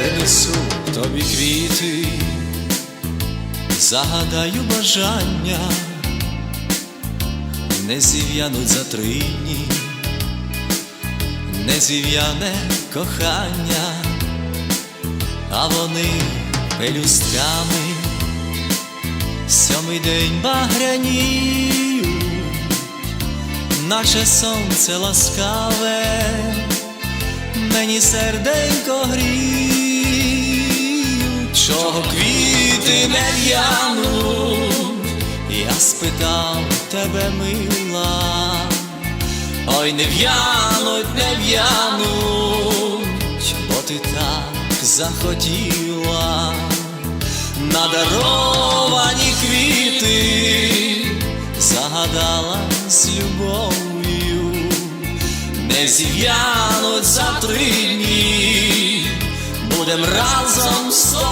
принесу тобі квіти, загадаю бажання, не зів'януть за три не зів'яне кохання, а вони пелюстками. Сьомий день багряніють, наче сонце ласкаве, мені серденько чого квіти не в'януть, я спитав тебе, мила, ой, не в'януть, не в'януть, бо ти так захотіла. Надаровані квіти загадала з любов'ю, не зів'януть за три дні, будем разом з тобою.